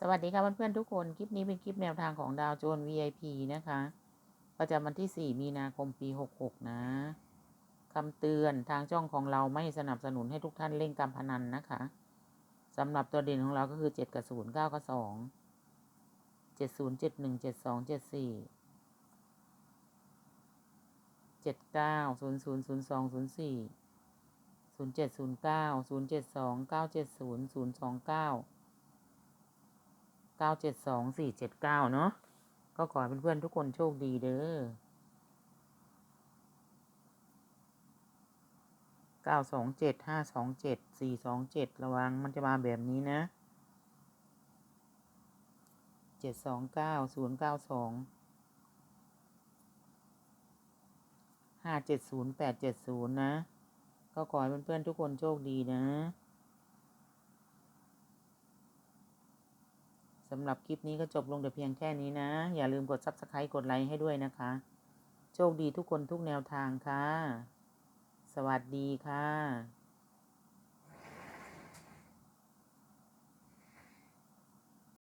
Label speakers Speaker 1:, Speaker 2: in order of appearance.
Speaker 1: สวัสดีค่ะเพื่อนๆทุกคน คลิปนี้เป็นคลิปแนวทางของดาวโจน VIP นะคะ ประจำวันที่ 4 มีนาคมปี 66 นะคำเตือนทางช่องของเราไม่สนับสนุนให้ทุกท่านเล่นการพนันนะคะสำหรับตัวเด่นของเราก็คือ 7 กับ 0 9 กับ 2 7 0 7 1 7 2 7 4 7 9 0 0 0 2 0 4 0 7 0 9 0 7 2 9 7 0 0 2 9 เก้าเจ็ดสองสี่เจ็ดเก้าเนาะก็ขอให้เพื่อนๆทุกคนโชคดีเด้อเก้าสองเจ็ดห้าสองเจ็ดสี่สองเจ็ดระวังมันจะมาแบบนี้นะเจ็ดสองเก้าศูนย์เก้าสองห้าเจ็ดศูนย์แปดเจ็ดศูนย์นะ ก็ขอให้เพื่อนๆทุกคนโชคดีนะำหรับคลิปนี้ก็จบลงแต่เพียงแค่นี้นะ อย่าลืมกด Subscribe กดไลค์ให้ด้วยนะคะ โชคดีทุกคนทุกแนวทางค่ะ สวัสดีค่ะ